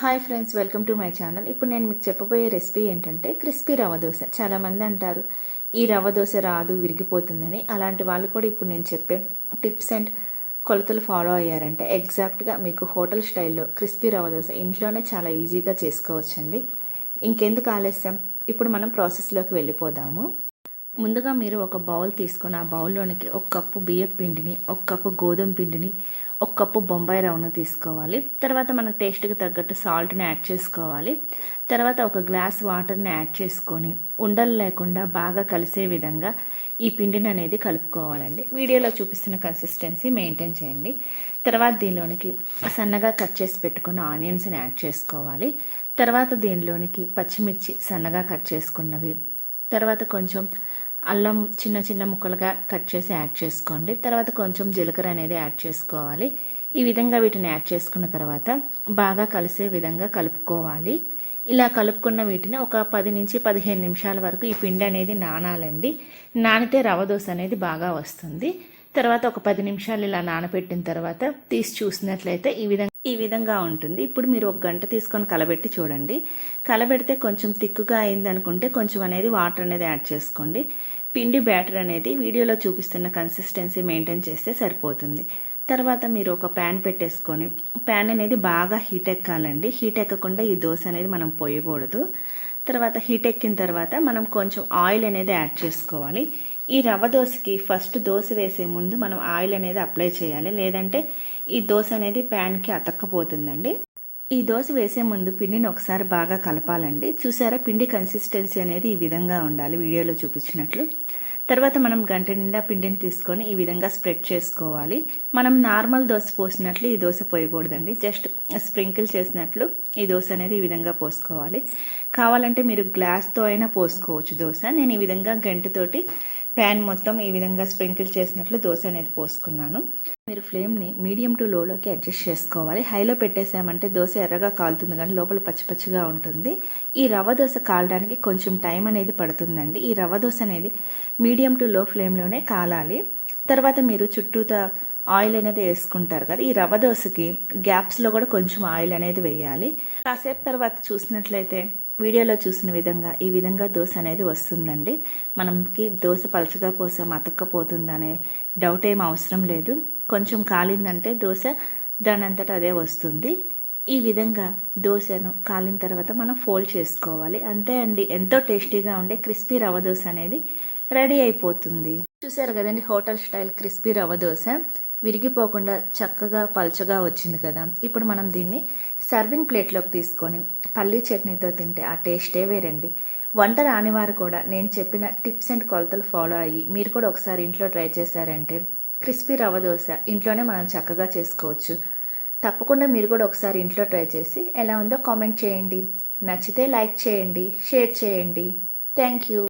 Hi friends welcome to my channel. ఇప్పుడు నేను మీకు చెప్పబోయే రెసిపీ ఏంటంటే క్రిస్పీ రవ దోశ. చాలామంది అంటారు ఈ రవ దోశ రాదు విరిగిపోతుందని. అలాంటి వాళ్ళు కూడా ఇప్పుడు నేను చెప్పే టిప్స్ అండ్ కొలతలు ఫాలో అయ్యారంటే ఎగ్జాక్ట్గా మీకు హోటల్ స్టైల్లో క్రిస్పీ రవ్వ దోశ ఇంట్లోనే చాలా ఈజీగా చేసుకోవచ్చండి. ఇంకెందుకు ఆలస్యం? ఇప్పుడు మనం ప్రాసెస్లోకి వెళ్ళిపోదాము. ముందుగా మీరు ఒక బౌల్ తీసుకొని ఆ బౌల్లోనికి ఒక కప్పు బియ్యం పిండిని ఒక కప్పు గోధుమ పిండిని ఒక కప్పు బొంబాయి రవ్వను తీసుకోవాలి. తర్వాత మనకు టేస్ట్కి తగ్గట్టు సాల్ట్ని యాడ్ చేసుకోవాలి. తర్వాత ఒక గ్లాస్ వాటర్ని యాడ్ చేసుకొని ఉండలు లేకుండా బాగా కలిసే విధంగా ఈ పిండిని అనేది కలుపుకోవాలండి. వీడియోలో చూపిస్తున్న కన్సిస్టెన్సీ మెయింటైన్ చేయండి. తర్వాత దీనిలోనికి సన్నగా కట్ చేసి పెట్టుకున్న ఆనియన్స్ని యాడ్ చేసుకోవాలి. తర్వాత దీనిలోనికి పచ్చిమిర్చి సన్నగా కట్ చేసుకున్నవి. తర్వాత కొంచెం అల్లం చిన్న చిన్న ముక్కలుగా కట్ చేసి యాడ్ చేసుకోండి. తర్వాత కొంచెం జీలకర్ర అనేది యాడ్ చేసుకోవాలి. ఈ విధంగా వీటిని యాడ్ చేసుకున్న తర్వాత బాగా కలిసే విధంగా కలుపుకోవాలి. ఇలా కలుపుకున్న వీటిని ఒక పది నుంచి పదిహేను నిమిషాల వరకు ఈ పిండి అనేది నానాలండి. నానితే రవ దోశ అనేది బాగా వస్తుంది. తర్వాత ఒక పది నిమిషాలు ఇలా నానబెట్టిన తర్వాత తీసి చూసినట్లయితే ఈ విధంగా ఈ విధంగా ఉంటుంది. ఇప్పుడు మీరు ఒక గంట తీసుకొని కలబెట్టి చూడండి. కలబెడితే కొంచెం తిక్కుగా అయింది అనుకుంటే కొంచెం అనేది వాటర్ అనేది యాడ్ చేసుకోండి. పిండి బ్యాటర్ అనేది వీడియోలో చూపిస్తున్న కన్సిస్టెన్సీ మెయింటైన్ చేస్తే సరిపోతుంది. తర్వాత మీరు ఒక ప్యాన్ పెట్టేసుకొని ప్యాన్ అనేది బాగా హీట్ ఎక్కాలండి. హీట్ ఎక్కకుండా ఈ దోశ అనేది మనం పోయకూడదు. తర్వాత హీట్ ఎక్కిన తర్వాత మనం కొంచెం ఆయిల్ అనేది యాడ్ చేసుకోవాలి. ఈ రవ్వ దోశకి ఫస్ట్ దోశ వేసే ముందు మనం ఆయిల్ అనేది అప్లై చేయాలి. లేదంటే ఈ దోశ అనేది ప్యాన్కి అతక్కపోతుందండి. ఈ దోశ వేసే ముందు పిండిని ఒకసారి బాగా కలపాలండి. చూసారా పిండి కన్సిస్టెన్సీ అనేది ఈ విధంగా ఉండాలి. వీడియోలో చూపించినట్లు. తర్వాత మనం గంట నిండా పిండిని తీసుకొని ఈ విధంగా స్ప్రెడ్ చేసుకోవాలి. మనం నార్మల్ దోశ పోసినట్లు ఈ దోశ పోయకూడదండి. జస్ట్ స్ప్రింకిల్ చేసినట్లు ఈ దోశ అనేది ఈ విధంగా పోసుకోవాలి. కావాలంటే మీరు గ్లాస్తో అయినా పోసుకోవచ్చు దోశ. నేను ఈ విధంగా గంటతోటి ప్యాన్ మొత్తం ఈ విధంగా స్ప్రింకిల్ చేసినట్లు దోశ అనేది పోసుకున్నాను. మీరు ఫ్లేమ్ని మీడియం టు లోలోకి అడ్జస్ట్ చేసుకోవాలి. హైలో పెట్టేసామంటే దోశ ఎర్రగా కాలుతుంది కానీ లోపల పచ్చి పచ్చిగా ఉంటుంది. ఈ రవ్వ దోశ కాలడానికి కొంచెం టైం అనేది పడుతుందండి. ఈ రవ్వ దోశ అనేది మీడియం టు లో ఫ్లేమ్లోనే కాలాలి. తర్వాత మీరు చుట్టూతా ఆయిల్ అనేది వేసుకుంటారు కదా ఈ రవ్వ దోశకి గ్యాప్స్లో కూడా కొంచెం ఆయిల్ అనేది వేయాలి. కాసేపు తర్వాత చూసినట్లయితే వీడియోలో చూసిన విధంగా ఈ విధంగా దోశ అనేది వస్తుందండి. మనకి దోశ పలచగా పోసాం అతక్కపోతుందనే డౌట్ ఏం అవసరం లేదు. కొంచెం కాలిందంటే దోశ దానంతట అదే వస్తుంది. ఈ విధంగా దోశను కాలిన తర్వాత మనం ఫోల్డ్ చేసుకోవాలి. అంతే అండి. ఎంతో టేస్టీగా ఉండే క్రిస్పీ రవ్వ దోశ అనేది రెడీ అయిపోతుంది. చూసారు కదండి hotel style crispy rava dosa? విరిగిపోకుండా చక్కగా పల్చగా వచ్చింది కదా. ఇప్పుడు మనం దీన్ని సర్వింగ్ ప్లేట్లోకి తీసుకొని పల్లీ చట్నీతో తింటే ఆ టేస్టే వేరండి. వంట రానివారు కూడా నేను చెప్పిన టిప్స్ అండ్ కొలతలు ఫాలో అయ్యి మీరు కూడా ఒకసారి ఇంట్లో ట్రై చేశారంటే క్రిస్పీ రవ్వ దోశ ఇంట్లోనే మనం చక్కగా చేసుకోవచ్చు. తప్పకుండా మీరు కూడా ఒకసారి ఇంట్లో ట్రై చేసి ఎలా ఉందో కామెంట్ చేయండి. నచ్చితే లైక్ చేయండి షేర్ చేయండి. Thank you.